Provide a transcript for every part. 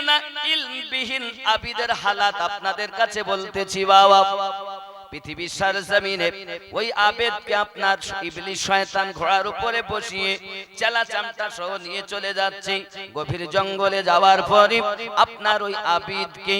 না ইলমবিহীন আবিদের হালাত আপনাদের কাছে বলতেছি বাবা। পৃথিবীর সরজমিনে ওই আবেদকে আপনার ইবলিস শয়তান ঘোড়ার উপরে বসিয়ে চেলা চামটা সহ নিয়ে চলে যাচ্ছে। গভীর জঙ্গলে যাওয়ার পরে আপনার ওই আবিদকে,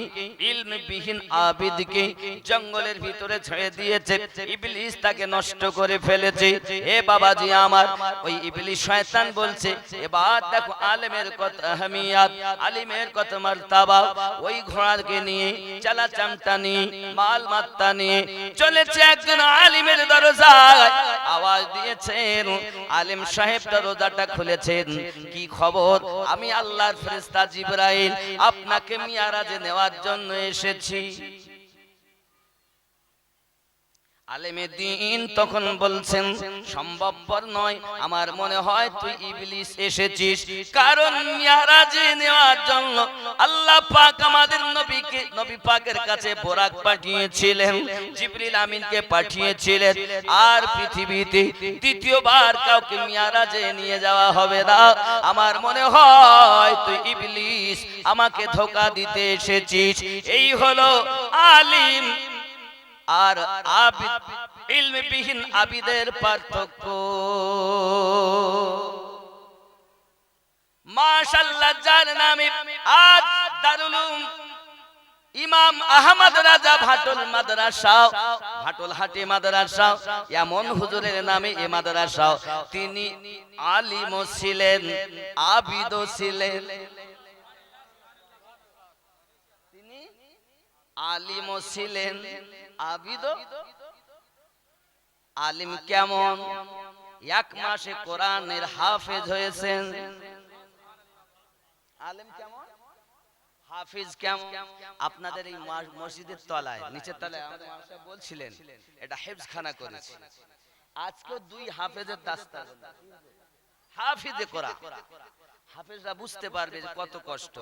ইলমবিহীন আবিদকে জঙ্গলের ভিতরে ছেড়ে দিয়েছে। ইবলিস তাকে নষ্ট করে ফেলেছে। হে বাবাজি আমার, ওই ইবলিস শয়তান বলছে, এবার দেখো আলেমের কত আহমিয়াত, আলিমের কত মারতাবা। ওই ঘোড়াকে নিয়ে চালা চামটা নিয়ে মাল মাত্তা নিয়ে চলেছে একজন আলিমের দরজায়। আওয়াজ দিয়েছেন। আলিম সাহেব দরজাটা খুলেছেন। কি খবর? আমি আল্লাহর ফেরেশতা জিবরাইল। আপনাকে মিয়ারাজে নেওয়ার জন্য এসেছি। আলেমে দিন তখন বলছেন, সম্ভবপর নয়, আমার মনে হয় তুই ইবলিস এসেছিস। কারণ মিয়ারাজে নেওয়ার জন্য আল্লাহ পাক আমাদের নবীকে, নবী পাকের কাছে বোরাক পাঠিয়েছিলেন, জিবরিল আমিনকে পাঠিয়েছিলেন। আর পৃথিবীতে দ্বিতীয়বার কাউকে মিয়ারাজে নিয়ে যাওয়া হবে না। আমার মনে হয় তুই ইবলিস আমাকে ধোকা দিতে এসেছিস। এই হলো আলিম আর আবিদ, ইলমবিহীন আবিদের পার্থক্য। মাশাআল্লাহ, যার নামে আজ দারুল ইমাম আহমদ রাজা ভাটুল মাদ্রাসা, ভাটুল হাটি মাদ্রাসা, এমন হুজুরের নামে এ মাদ্রাসা, তিনি আলিমও ছিলেন আবিদও ছিলেন। তিনি আলিমও ছিলেন। আবিদ? আলিম কেমন? এক মাসে কোরআনের হাফেজ হয়েছেন। আলিম কেমন? হাফিজ কেমন? আপনাদের এই মসজিদের তলায়, নিচের তলায় বলছিলেন, এটা হেফজখানা করেছে। আজকে দুই হাফেজের দাস্তা হাফিজে কোরআন। হাফেজরা বুঝতে পারবে যে কত কষ্ট।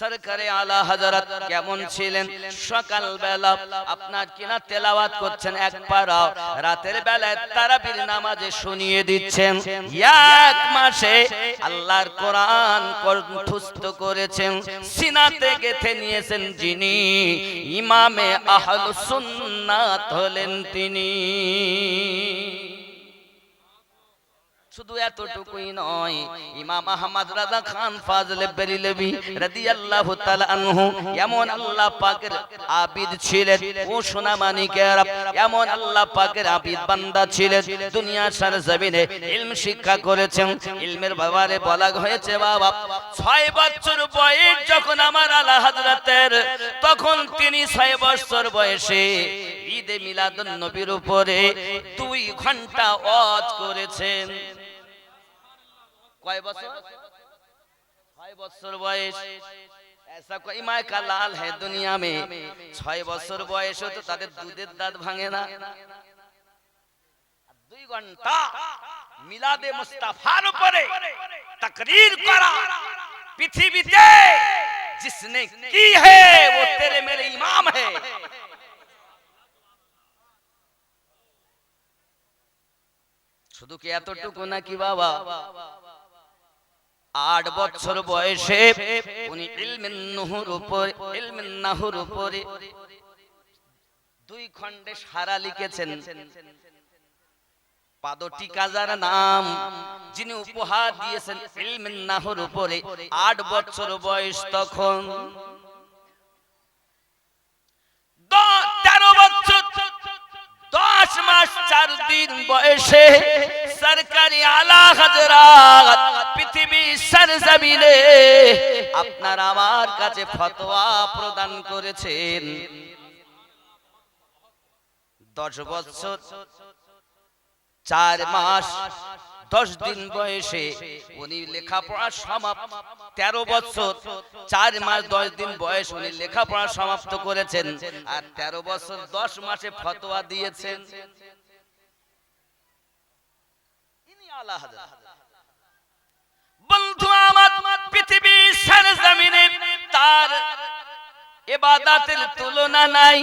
সরকারে আলা হযরত কেমন ছিলেন? সকাল বেলা আপনার কিনা তেলাওয়াত করছেন এক পারা রাতের বেলায় তারাবির নামাজে শুনিয়ে দিচ্ছেন। এক মাসে আল্লাহর কোরআন কণ্ঠস্থ করেছেন। সিনাতে গেথে নিয়েছেন যিনি। ইমামে আহলুস সুন্নাত হলেন তিনি। শুধু এতটুকুই নয় ইমাম আহমদ রাজা খান ফাজলে বেরিলবি রাদিয়াল্লাহু তাআলা আনহু এমন আল্লাহ পাকের আবিদ ছিলেন ও সোনা মানিকের এমন আল্লাহ পাকের আবিদ বান্দা ছিলেন দুনিয়ার সার জমিনে ইলম শিক্ষা করেছেন ইলমের ব্যাপারে বলা হয়েছে বাবা ছয় বছর বয়স যখন আমার আলা হযরতের তখন তিনি ছয় বছর বয়সে ঈদে মিলাদুন নবীর উপরে দুই ঘণ্টা ওয়াজ করেছেন। কয় বছর ছয় বছর বয়স ऐसा कोई माय का लाल है दुनिया में ছয় বছর বয়স তো তাদের দুধের দাঁত ভাঙে না দুই ঘন্টা মিলাদে মুস্তাফার উপরে तकरीर করা পৃথিবীতে जिसने की है वो तेरे मेरे इमाम है শুধু কি এতটুকু নাকি বাবা আট বছর বয়সে উনি ইলমিন নুহুর উপরে ইলমিন নাহুর উপরে দুই খণ্ডে সারা লিখেছেন। পাদটিকা যার নাম যিনি উপহার দিয়েছেন ইলমিন নাহুর উপরে আট বছর বয়স তখন। তেরো বছর দশ মাস চার দিন বয়সে সরকারি আলা হাজরাত পৃথিবী সরজমিনে আপনার আমার কাছে ফতোয়া প্রদান করেছেন। দশ বছর, চার মাস, দশ দিন বয়সে উনি লেখাপড়া সমাপ্ত। তেরো বছর, চার মাস, দশ দিন বয়স উনি লেখাপড়া সমাপ্ত করেছেন। আর তেরো বছর, দশ মাসে ফতোয়া দিয়েছেন ইনি আলা হাজরাত। বন্ধু আমার পৃথিবীর সারজমিনে তার এ এবাদাতের তুলনা নাই।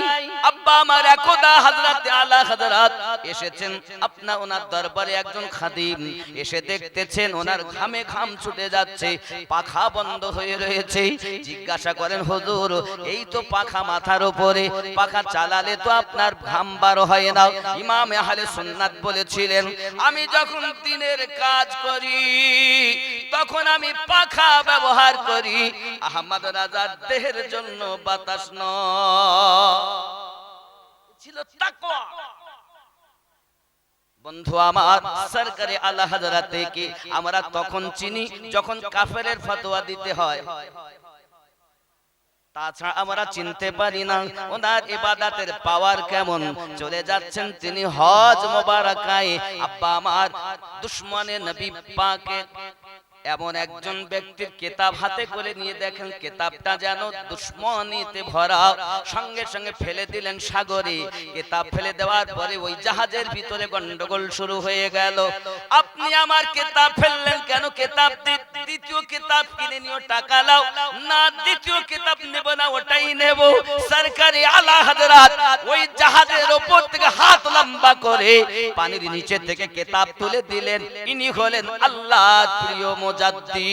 আব্বা আমার একদা হযরতে আলা হযরত এসেছেন। আপনা ওনার দরবারে একজন খাদিম এসে দেখতেছেন ওনার ঘামে ঘাম ছুটে যাচ্ছে পাখা বন্ধ হয়ে রয়েছে। জিজ্ঞাসা করেন হুজুর এই তো পাখা মাথার উপরে। পাখা চালালে তো আপনার ঘাম বার হয় না। ইমাম আহলে সুন্নাত বলেছিলেন আমি যখন দিনের কাজ করি তখন আমি পাখা ব্যবহার করি। আহমদ রাজার দেহের জন্য বাতাস নয় ছিল বন্ধু আমার, সরকারি আল্লাহ কি আমরা তখন চিনি যখন কাফেরের ফতোয়া দিতে হয়। তাছাড়া আমরা চিনতে পারি না ওনার ইবাদাতের পাওয়ার কেমন। চলে যাচ্ছেন তিনি হজ মোবারকায়। আব্বা আমার দুশ্মনে নবী পাকে এমন একজন ব্যক্তির কেতাব হাতে করে নিয়ে দেখেন কেতাবটা যেন দুশ্মনীতে ভরা। সঙ্গে সঙ্গে ফেলে দিলেন সাগরে। কেতাব ফেলে দেওয়ার পরে ওই জাহাজের ভিতরে গন্ডগোল শুরু হয়ে গেল। আপনি আমার কেতাব ফেললেন কেন? কেতাব দ্বিতীয় কেতাব কিনে নিও টাকা লাও। না দ্বিতীয় কেতাব নেব না ওটাই নেব। সরকারি আলা হাজরাত। ওই জাহাজের ওপর থেকে হাত লম্বা করে পানির নিচে থেকে কেতাব তুলে দিলেন। ইনি হলেন আল্লাহ প্রিয় যাত্রী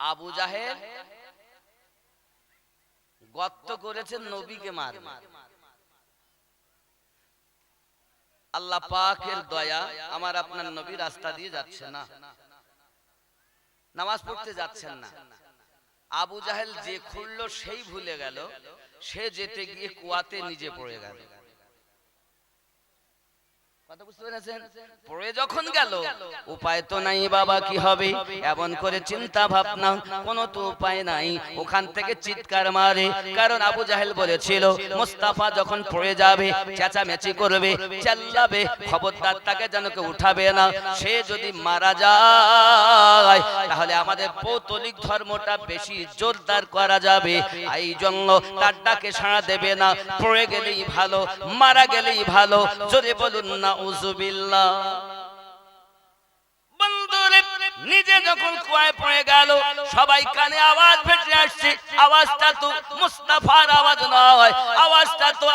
আবু জাহের গত্ত করেছেন নবীকে মার আল্লাহ পাকের দয়া আমার আপনার নবী রাস্তা দিয়ে যাচ্ছে না। নামাজ পড়তে যাচ্ছেন না। আবু জাহেল যে খুললো সেই ভুলে গেল সে যেতে গিয়ে কুয়াতে নিজে পড়ে গেল। পড়ে যখন গেল উপায় তো নাই বাবা কি হবে? এমন করে চিন্তা ভাবনা কোনো তো উপায় নাই। ওখান থেকে চিৎকার মারে। কারণ আবু জাহেল বলেছিল মোস্তাফা যখন পড়ে যাবে চেঁচামেচি করবে চেল্লাবে খবরদার তাকে যেন কেউ উঠাবে না সে যদি মারা যায় তাহলে আমাদের পৌতলিক ধর্মটা বেশি জোরদার করা যাবে। এই জন্য তার ডাকে সাড়া দেবে না পড়ে গেলেই ভালো মারা গেলেই ভালো। জোরে বলুন না নিজে যখন কুয়ায় পড়ে গেল, সবাই কানে আওয়াজ আসছে। আওয়াজটা তো মুস্তাফার আওয়াজ নয়, আওয়াজটা তো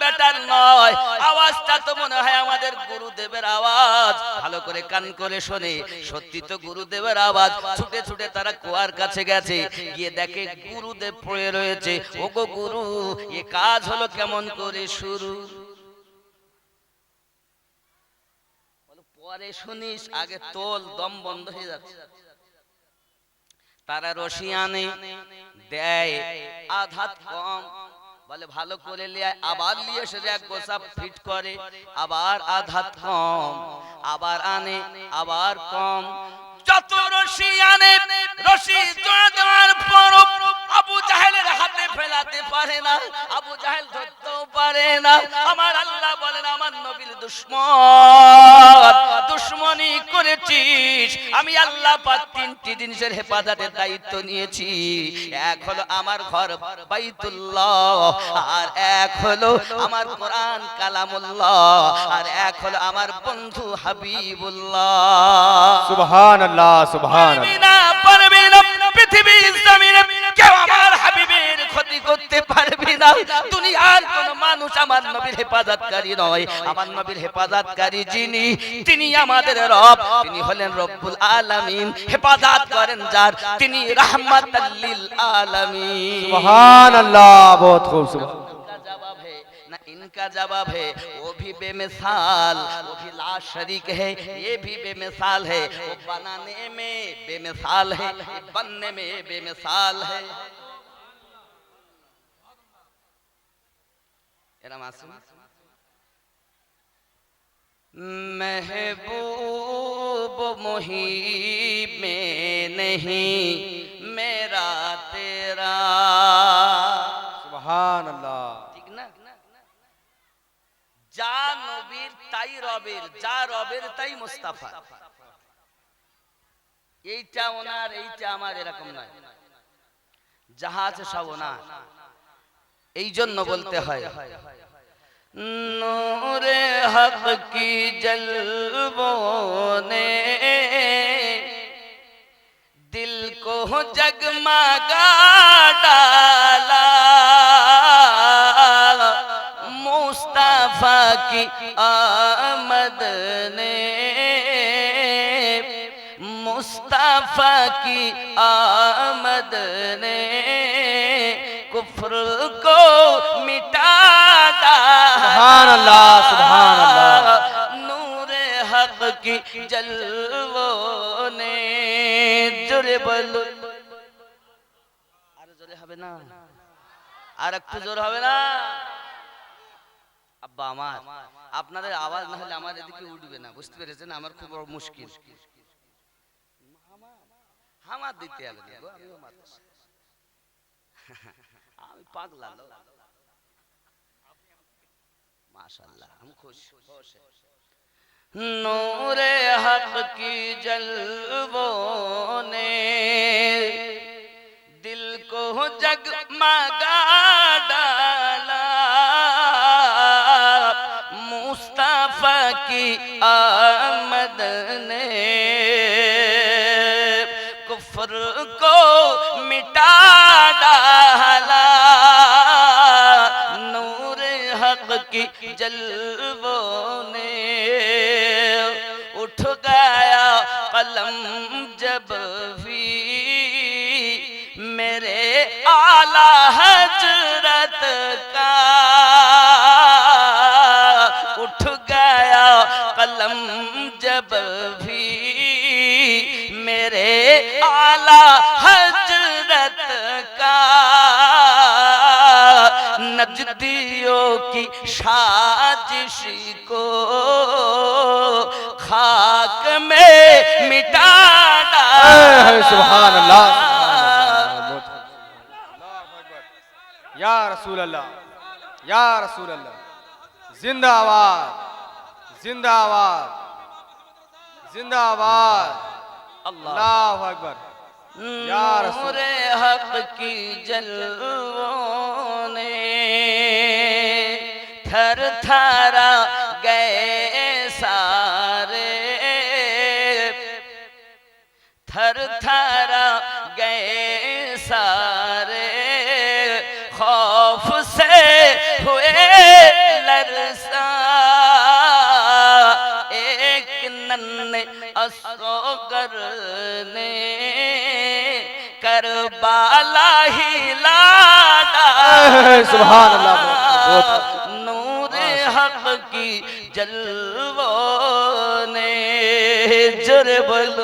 বেটার নয়, আওয়াজটা তো মনে হয় আমাদের গুরুদেবের আওয়াজ। ভালো করে কান করে শোনে, সত্যি তো গুরুদেবের আওয়াজ। ছুটে ছুটে তারা কুয়ার কাছে গেছে, গিয়ে দেখে গুরুদেব পড়ে রয়েছে। ওগো গুরু, এ কাজ হলো কেমন করে শুরু বলো, পরে শুনিস আগে তোল দম বন্ধ হয়ে যাচ্ছে। তারা রশি আনে দেয় আধাত কম। বলে ভালো করে লিয়ে আবার নিয়ে এসে এক গোসা ফিট করে আবার আধাত কম। আবার আনে আবার কম। যত রশি রশি জোড়া দেওয়ার পর আবু জাহেলের হাতে ফেলাতে পারে না, আবু জাহেল ধরতেও পারে না। আমার আল্লাহ বলেন, আমার নবীর দুশ্মন, দুশ্মনী করেছিস। আমি আল্লাহ পাক তিনটি জিনিসের হেফাজতের দায়িত্ব নিয়েছি। এক হলো আমার ঘর বাইতুল্লাহ, আর এক হলো আমার কোরআন কালামুল্লাহ, আর এক হলো আমার বন্ধু হাবিবুল্লাহ। সুবহান আল্লাহ সুবহান পারবে না পৃথিবীর জমিনে কেউ আমার হাবিবের ক্ষতি করতে পারবে না। দুনিয়ার কোন মানুষ আমার নবীর হেফাজতকারী নয়। আমার নবীর হেফাজতকারী যিনি তিনি আমাদের রব তিনি হলেন রব্বুল আলামিন। হেফাজত করেন যার তিনি রাহমাতাল লিল আলামিন। সুবহানাল্লাহ বহুত খুব সুবহান। کا جواب ہے، وہ بھی بے مثال، وہ بھی لا شریک ہے، یہ بھی بے مثال ہے، وہ بنانے میں بے مثال ہے، بننے میں بے مثال ہے۔ محبوب محیب میں نہیں রবের, যা রবের তাই মোস্তাফা। এইটা ওনার, এইটা আমার, এরকম নয়। যাহা আছে সব ওনার। এই জন্য বলতে হয়, নূরে হক কি জলবনে, দিল কো কি আ मुस्तफा की आमद ने कुफ्र को मिटा सुभान अल्लाह, सुभान अल्लाह। नूर हक की जलवों ने জোরে বলো আরো জোরে হবে না আর একটু জোর হবে না আব্বা আমার আপনাদের আওয়াজ না হলে আমার এদিকে উঠবে না বুঝতে পেরেছেন আমার খুব বড় মুশকিল হামার দিতে হবে না গো, আমিও মাদ্রাসা। আমি পাগলা লোক। माशाल्लाह हम खुश खुश हैं नूरे हक की जलवों ने کفر کو مٹا ڈالا۔ نور حق کی جلووں نے اٹھ گیا قلم جب بھی میرے آلہ حجرت کا والا حضرت کا نجدیوں کی سازش کو خاک میں مٹا سبحان اللہ یا رسول اللہ یا رسول اللہ۔ زندہ آباد زندہ آباد زندہ آباد۔ اللہ اکبر۔ نور حق کی جلووں نے تھر تھرا گئے سارے تھر تھر نن اصغر نے کربالا ہی لادا سبحان اللہ ہاں، نور حق کی جلوان جربل۔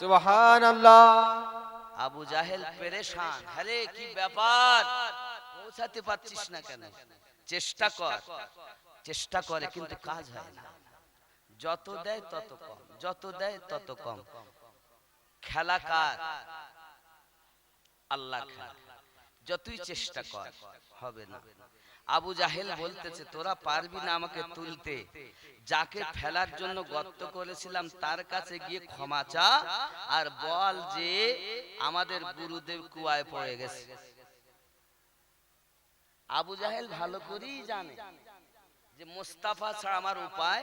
سبحان اللہ ابو جاہل پریشان ہرے کی بیپار موسیٰ পৌঁছাতে পারছিস না কেন চেষ্টা কর চেষ্টা করে কিন্তু কাজ ہے نا۔ যত দেয় তত কম। যত দেয় তত কম। খেলা কার? আল্লাহ খেলা। যতই চেষ্টা কর হবে না। আবু জাহেল বলতেছে তোরা পারবি না আমাকে তুলতে। যাকে ফেলার জন্য গর্ত করেছিলাম তার কাছে গিয়ে ক্ষমা চা আর বল যে আমাদের গুরুদেব কুয়ায় পড়ে গেছে। আবু জাহেল ভালো করেই জানে যে মোস্তাফা ছাড়া আমার উপায়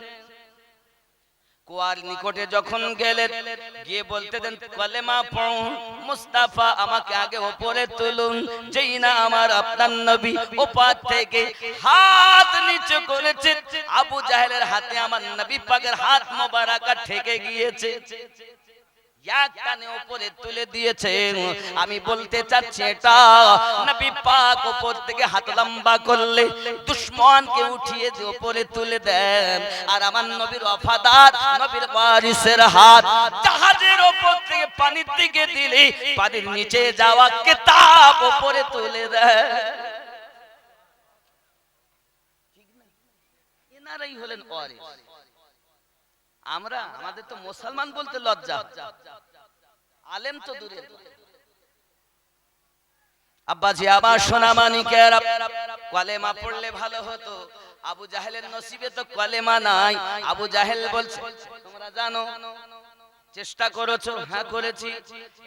কুয়ার নিকটে যখন গেলেন গিয়ে বলতে দেন, কলেমা পড়ুন মুস্তাফা আমাকে আগে ওপরে তুলুন, যেই না আমার আপনার নবী ওপার থেকে হাত নিচে করেছে, আবু জাহেলের হাতে আমার নবী পাকের হাত মোবারাকা ঠেকে গিয়েছে। আমি বলতে চাচ্ছি এটা, নবী পাক উপর থেকে হাত লম্বা করলে দুশ্মনকে উঠিয়ে যে উপরে তুলে দেন। আর আমার নবীর ওয়াফাদার, নবীর ওয়ারিসের হাত জাহাজের উপর থেকে পানির দিকে দিলে পানির নিচে যাওয়া কিতাব উপরে তুলে দেন। ঠিক না? এনারাই হলেন ওয়ারিস। আমরা, আমাদের তো মুসলমান বলতে লজ্জা। আলেম তো দূরে। আব্বাজি আমার সোনা মানিকের কলেমা পড়লে ভালো হতো। আবু জাহেলের নসিবে তো কলেমা নাই। আবু জাহেল বলছে, তোমরা জানো, চেষ্টা করেছ হ্যাঁ করেছি।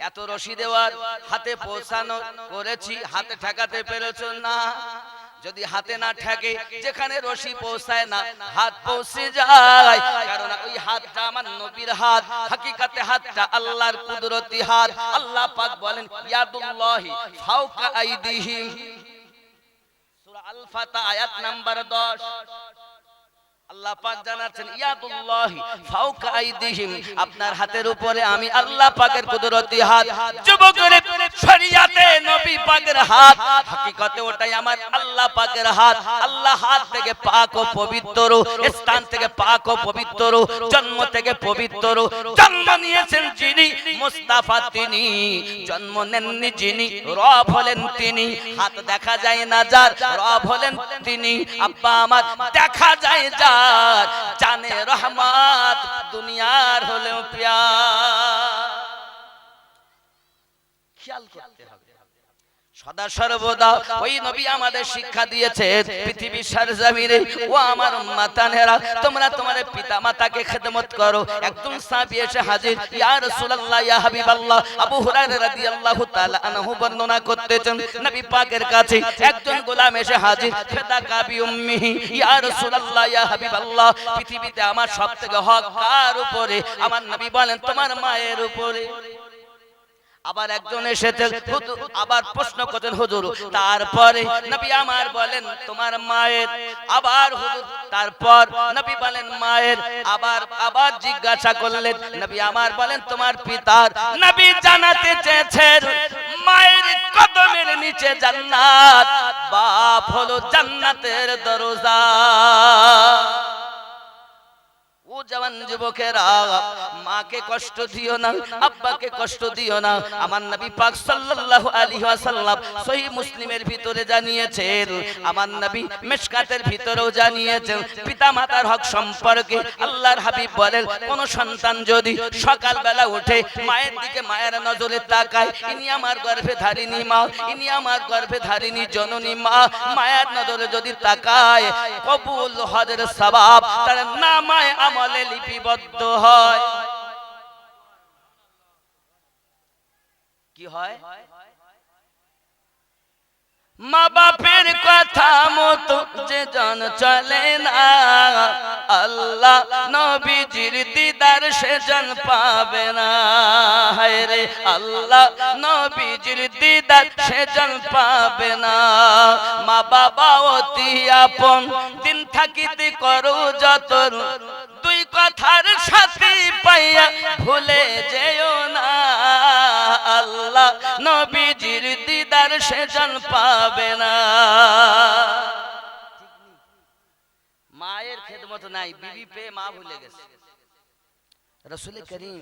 এত রশি দেওয়ার, হাতে পৌঁছানো করেছি, হাতে ঠেকাতে পেরেছ না। যদি হাতে না ঠেকে যেখানে রশি পৌঁছায় না হাত পৌঁছে যায়। কারণ ওই হাতটা আমার নবীর হাত। হাকিকাতে হাতটা আল্লাহর কুদরতি হাত। আল্লাহ পাক বলেন ইয়াদুল্লাহি ফাওকা আইদিহি সূরা আল ফাতা আয়াত নাম্বার 10 স্থান থেকে পাক ও পবিত্র, জন্ম থেকে পবিত্র। জন্ম নিয়েছেন যিনি, মুস্তাফা তিনি। জন্ম নেননি যিনি, রব হলেন তিনি। হাত দেখা যায় না যার, রব হলেন তিনি। আব্বা আমার, দেখা যায় জানে রহমাত দুনিয়ার হলেও প্যার খেয়াল করতে হবে সদা সর্বদা ওই নবী আমাদের শিক্ষা দিয়েছে, পৃথিবীর সারজামিনে ও আমার মাতানেরা তোমরা তোমার পিতা মাতাকে খেদমত করো। একজন সাহাবী এসে হাজির, ইয়া রাসূলুল্লাহ, ইয়া হাবিবাল্লাহ, আবু হুরায়রা রাদিয়াল্লাহু তাআলা আনহু বর্ণনা করতেছেন নবী পাকের কাছে। একজন গোলাম এসে হাজির, ফেদা কাবি উম্মিহি, ইয়া রাসূলুল্লাহ, ইয়া হাবিবাল্লাহ, পৃথিবীতে আমার সবথেকে হক কার উপরে, আমার নবী বলেন তোমার মায়ের উপরে। আবার একজন এসেছেন আবার প্রশ্ন করতেন হুজুর তারপরে নবী আমার বলেন তোমার মায়ের আবার হুজুর তারপর নবী বলেন মায়ের আবার আবার জিজ্ঞাসা করলেন নবী আমার বলেন তোমার পিতার নবী জানাতে চেয়েছেন মায়ের কদমের নিচে জান্নাত বাপ হলো জান্নাতের দরজা। জওয়ান যুবকেরা, মাকে কষ্ট দিও না, আব্বাকে কষ্ট দিও না। আমার নবী পাক সাল্লাল্লাহু আলাইহি ওয়াসাল্লাম সহিহ মুসলিমের ভিতরে জানিয়েছেন, আমার নবী মিশকাতের ভিতরেও জানিয়েছেন, পিতামাতার হক সম্পর্কে আল্লাহর হাবিব বলেন, কোন সন্তান যদি সকালবেলা উঠে মায়ের দিকে মায়ের নজরে তাকায়, ইনি আমার গর্ভে ধারিনী মা, ইনি আমার গর্ভে ধারিনী জননী মা, মায়ের নজরে যদি তাকায়, কবুল হজের সবাব তার নামায় আমলে লিপিবদ্ধ হয়। কি হয়? মা বাপের কথা মতো যে জন চলে না। আল্লাহ নবীজির দিদার সে জন পাবে না। রে আল্লাহ নবীজির দিদার সে জন পাবে না। মা বাবা অতি আপন, দিন থাকিতে করো যতন। দুই কথার সাথে পাইয়া ভুলে যেও না। আল্লাহ, নবীজির দিদার সেজন পাবে না। মায়ের খেদমত নাই, বিবি পেয়ে মা ভুলে গেছে। রসুল করিম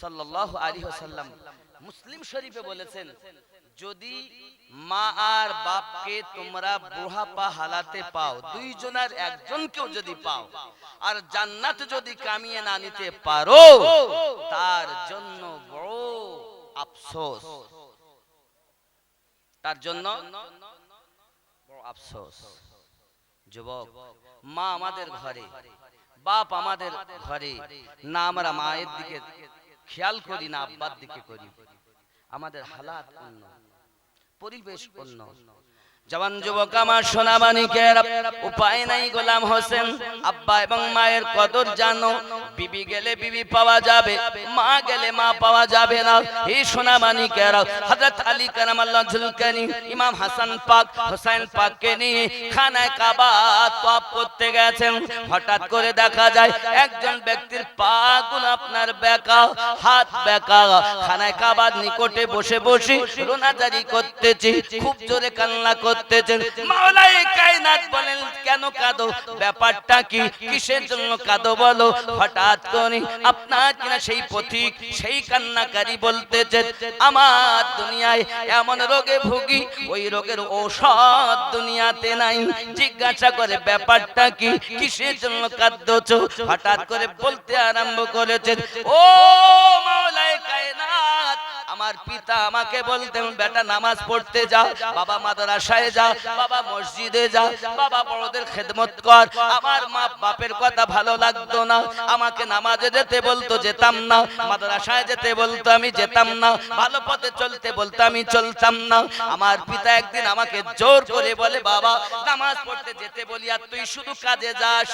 সাল্লাল্লাহু আলাইহি ওয়াসাল্লাম মুসলিম শরীফে বলেছেন, যদি মা আর বাপকে তোমরা বুড়াপা হালাতে পাও, দুইজনের একজনকেও যদি পাও, আর জান্নাত যদি কামিয়ে না নিতে পারো, তার জন্য বড় আফসোস। তার জন্য বড় আফসোস। যুবক, মা আমাদের ঘরে, বাপ আমাদের ঘরে, না আমরা মায়ের দিকে খেয়াল করি না, আব্বার দিকে করি। আমাদের হালাত অন্য, পরিবেশ অন্য। জওয়ান যুবক আমার সোনা মানিকের উপায় নাই গোলাম হোসেন। আব্বা এবং মায়ের কদর জানো। বিবি গেলে বিবি পাওয়া যাবে, মা গেলে মা পাওয়া যাবে না। এই সোনা মানিকের হযরত আলী কারামাল্লাহ জুলকানি, ইমাম হাসান পাক হোসেন পাককে নিয়ে খানায় কাবা তওয়াফ করতে গেছেন। হঠাৎ করে দেখা যায়, একজন ব্যক্তির পা গুলো আপনার বেকা, হাত বেকা। খানায় কাবার নিকটে বসে বসে রোনাজারি করতেছে। খুব জোরে কান্না করতেছেন। মাওলাই কায়নাত বলেন, কেন কাঁদো? ব্যাপারটা কি? কিসের জন্য কাঁদো বলো? হঠাৎ করে আপনার কিনা সেই পথিক, সেই কান্নাকারী বলতেছেন, আমার দুনিয়ায় এমন রোগে ভুগি, ওই রোগের ঔষধ দুনিয়াতে নাই। জিজ্ঞাসা করে, ব্যাপারটা কি? কিসের জন্য হঠাৎ করে বলতে আরম্ভ করেছেন, ও মাওলায় কায়নাত আমার পিতা আমাকে বলতেন, বেটা, নামাজ পড়তে যা, বাবা মাদ্রাসায় যা, বাবা মসজিদে যা, বাবা বড়দের খেদমত কর। আমার মা বাপের কথা ভালো লাগতো না। আমাকে নামাজে যেতে বলতো, যেতাম না। মাদ্রাসায় যেতে বলতো, আমি যেতাম না। ভালো পথে চলতে বলতো, আমি চলতাম না। আমার পিতা একদিন আমাকে জোর করে বলে, বাবা, নামাজ পড়তে যেতে বলি, আর তুই শুধু কাজে যাস।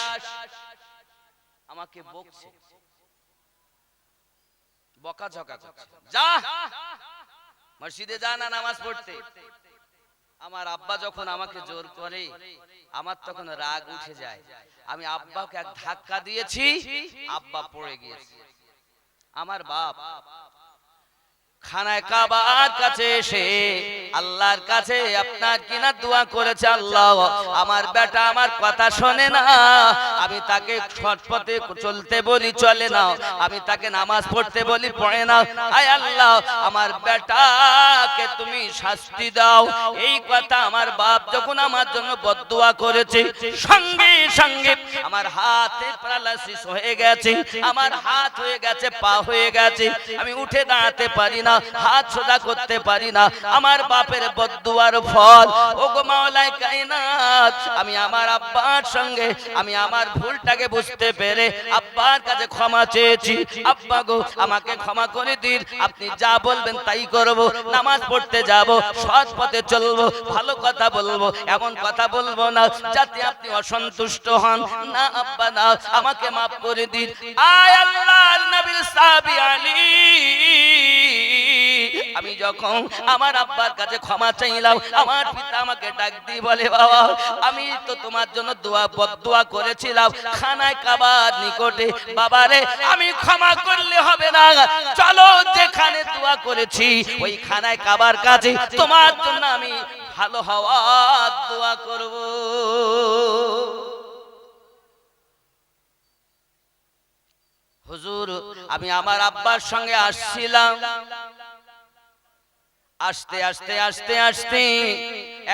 আমাকে বকছে। বকাঝকা করছে। যা! মসজিদে যা না নামাজ পড়তে। আমার আব্বা যখন আমাকে জোর করে, আমার তখন রাগ উঠে যায়। আমি আব্বাকে এক ধাক্কা দিয়েছি, আব্বা পড়ে গিয়েছে। আমার বাপ খানায় কাবার কাছে এসে আল্লাহর কাছে আপনার কিনা দোয়া করেছে? আল্লাহ, আমার বেটা আমার কথা শোনে না। আমি তাকে সৎপথে চলতে বলি, চলে না। আমি তাকে নামাজ পড়তে বলি, পড়ে না। আয় আল্লাহ, আমার বেটাকে তুমি শাস্তি দাও। এই কথা আমার বাপ যখন আমার জন্য বদদোয়া করেছে, সঙ্গে সঙ্গে আমার হাতে প্যারালাইসিস হয়ে গেছে, আমার হাত হয়ে গেছে, পা হয়ে গেছে। আমি উঠে দাঁড়াতে পারি না। হাত সোজা করতে পারি না। আমার বাপের বদুয়ার ফল। ও গো মাওলায় কায়নাত আমি আমার আব্বার সঙ্গে, আমি আমার ভুলটাকে বুঝতে পেরে আব্বার কাছে ক্ষমা চেয়েছি। আব্বা গো, আমাকে ক্ষমা করে দিন। আপনি যা বলবেন তাই করব। নামাজ পড়তে যাব, সৎ পথে চলবো, ভালো কথা বলব, এমন কথা বলব না, যাতে আপনি অসন্তুষ্ট হন। না, আব্বা, না, আমাকে মাফ করে দিন। আয় আল্লাহ নবীর সাহাবী আলী। আমি যখন আমার আব্বার কাছে ক্ষমা চাইলাম, আমার পিতা আমাকে ডাক দিয়ে বলে, বাবা, আমি তো তোমার জন্য দোয়া বদদোয়া করেছিলাম। খানায় কাবার নিকটে। বাবারে, আমি ক্ষমা করলে হবে না। চলো যেখানে দোয়া করেছি, ওই খানায় কাবার কাছে। তোমার জন্য আমি ভালো হওয়ার দোয়া করব। হুজুর আমি আমার আব্বার সঙ্গে আসছিলাম। আস্তে আস্তে আস্তে আস্তে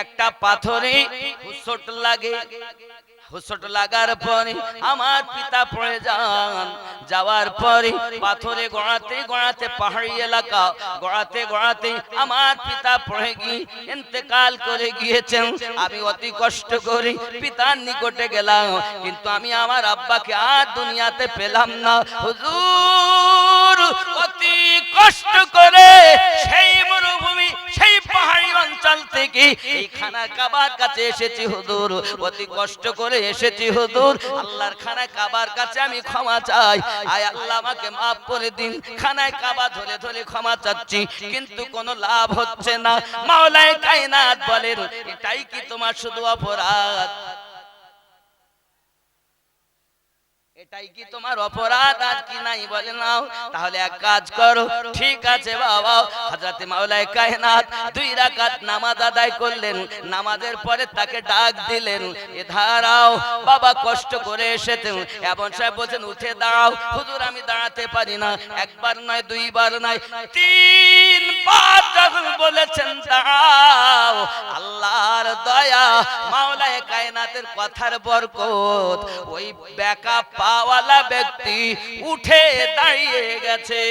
একটা পাথরে হুসট লাগে। লাগার পরে আমার পিতা পড়ে যান। যাওয়ার পরে পাথরে গড়াতে গড়াতে পাহাড়ি এলাকা, গড়াতে গড়াতে আমার পিতা পড়ে গিয়ে ইন্তেকাল করে গিয়েছেন। আমি অতি কষ্ট করে পিতার নিকটে গেলাম, কিন্তু আমি আমার আব্বাকে আর দুনিয়াতে পেলাম না। হুজুর, অতি কষ্ট করে সেই পাহাড়ি অঞ্চল থেকে খানা কাবার কাছে এসেছি, হুজুর। অতি কষ্ট করে এসেছি, হুজুর। আল্লাহর খানা কাবার কাছে আমি ক্ষমা চাই। আয় আল্লাহ, আমাকে মাফ করে দিন। খানায় কাবা ধরে ধরে ক্ষমা চাচ্ছি, কিন্তু কোনো লাভ হচ্ছে না। মাওলায় কায়নাত বলেন, এটাই কি তোমার শুধু অপরাধ? এটাই কি তোমার অপরাধ? আর কি নাই বলে নাও। তাহলে এক কাজ করো। ঠিক আছে বাবা। হযরত মাওলায় কায়নাত দুই রাকাত নামাজ আদায় করলেন। নামাজের পরে তাকে ডাক দিলেন, এ ধারাও, বাবা কষ্ট করে এসেছেন। এমন সাহেব বলছেন, উঠে দাঁড়াও। হুজুর, আমি দাঁড়াতে পারি না। একবার নয়, দুইবার নয়, তিনবার যখন বলেছেন, দাঁড়াও, আল্লাহর দয়া, মাওলায় কায়নাতের কথার বরকত। ওই ব্যাকআপ পাওয়ালা ব্যক্তি উঠে দাঁড়িয়ে গেছে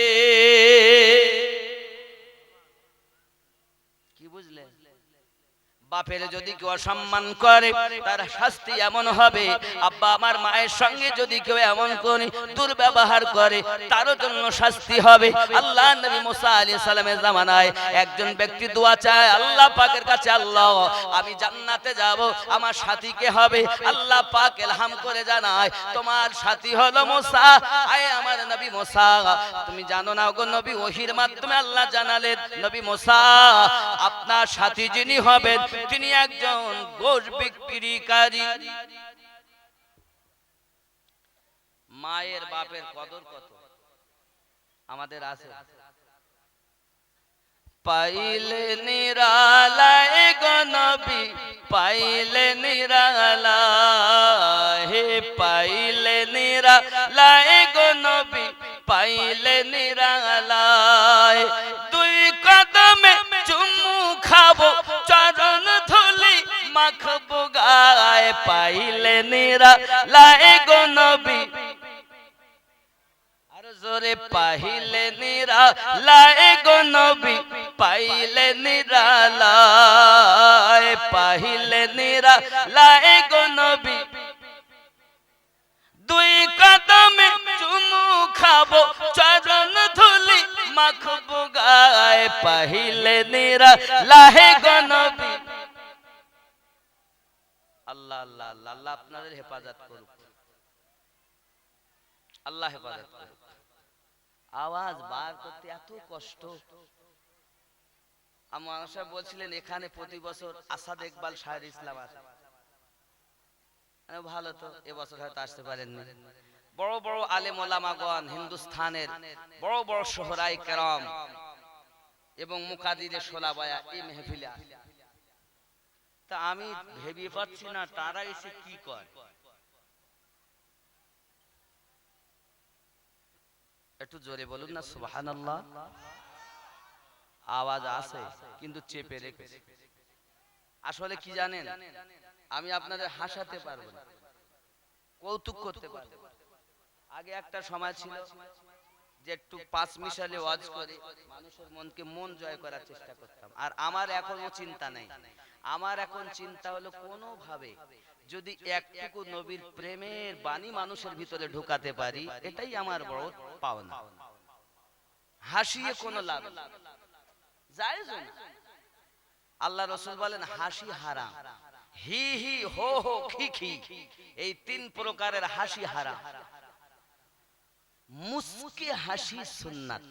কি বুঝলে বাপের যদি কেউ অসম্মান করে তার শাস্তি এমন হবে। আব্বা আমার মায়ের সঙ্গে যদি কেউ এমন করে দুর্ব্যবহার করে তারও জন্য শাস্তি হবে। আল্লাহ নবী মুসা আলী সালামের জামানায় একজন ব্যক্তি দোয়া চায় আল্লাহ পাকের কাছে আল্লাহ আমি জান্নাতে যাব আমার সাথীকে হবে? আল্লাহ পাক এলহাম করে জানায় তোমার সাথী হলো মুসা। আয় আমার নবী মুসা। তুমি জানো না গো নবী ওহির মাধ্যমে আল্লাহ জানালেন নবী মুসা আপনার সাথী যিনি হবেন তিনি একজন গোশ বিক্রিকারী। মায়ের বাপের কদর কত? আমাদের আছে। পাইলে নিরালায় গনবি পাইলে নিরালায় হে পাইলে নিরালায় গনবি পাইলে নিরালায়। দুই কদমে চুমু খাব ধুলি মাখবো গায় পাইলে নিরালায় গনবি আর জোরে পাইলে নিরা লায় গো নবী। পাইলে নিরা লায় পাইলে নিরা লায় গো নবী। দুই কদমে চুমু খাব, চরণ ধুলি মাখবো গায় পাইলে নিরা লাহে গো নবী। আল্লাহ আল্লাহ আল্লাহ আপনাদের হেফাজত করুক। আল্লাহ হেফাজত করুক। আওয়াজ বার করতে এত কষ্ট। আমার সাহেব বলছিলেন, এখানে প্রতি বছর আসাদ ইকবাল শাহের ইসলাম আছে। ভালো তো এবছর হয়তো আসতে পারেননি। বড় বড় আলেম ওলামাগণ হিন্দুস্থানের বড় বড় সোহরাই কেরাম এবং মুকাদিরে সোলাবায়া এই মেহফিলে আসে। তা আমি ভেবে পাচ্ছি না তারা এসে কি করে একটু জোরে বলুন না সুবাহান আওয়াজ আছে, কিন্তু চেপে রেখেছে। আসলে কি জানেন? আমি আপনাদের হাসাতে পারব না। কৌতুক করতে পারব আগে একটা সময় ছিল যে একটু পাঁচ মিশালে ওয়াজ করে মানুষের মনকে মন জয় করার চেষ্টা করতাম। আর আমার এখনও চিন্তা নাই। আমার এখন চিন্তা হলো কোনো ভাবে যদি একটুকু নবীর প্রেমের বাণী মানুষের ভিতরে ঢুকাতে পারি, এটাই আমার বড় পাওনা। হাসিয়ে কোনো লাভ। জায়েজ আল্লাহ রসুল বলেন, হাসি হারাম। হি হি হো হো খি খি। এই তিন প্রকারের হাসি হারাম। মুস্কি হাসি সুন্নাত।